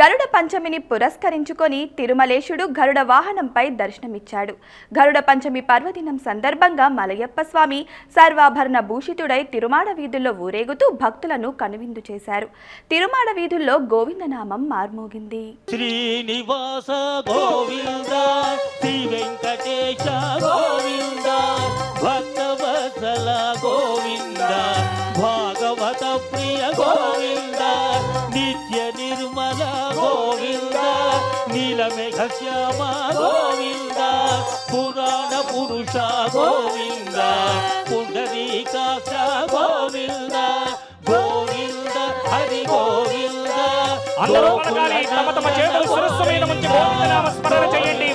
గరుడ పంచమిని పురస్కరించుకొని తిరుమలేశుడు గరుడ వాహనంపై దర్శనమిచ్చాడు. గరుడ పంచమి పర్వదినం సందర్భంగా మలయప్ప స్వామి సర్వాభరణ భూషితుడై తిరుమాడ వీధుల్లో ఊరేగుతూ భక్తులను కనువిందు చేశారు. తిరుమాడ వీధుల్లో గోవిందనామం మార్మోగింది. శ్రీనివాస గోవింద శ్రీ వెంకటేశ గోవింద గోవింద భాగవత ప్రియ గోవింద నిత్య నీలమేఘ శ్యామ గోవింద పురాణ పురుష గోవింద పుండరీకాక్ష గోవింద గోవింద హరి గోవింద. అందరూ పలకాలి తమ తమ చేతులు గోవిందనామ స్మరణ చేయండి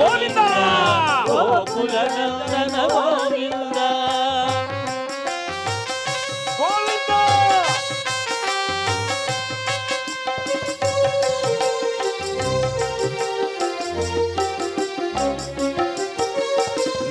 గోవింద గోకుల నందన గోవింద.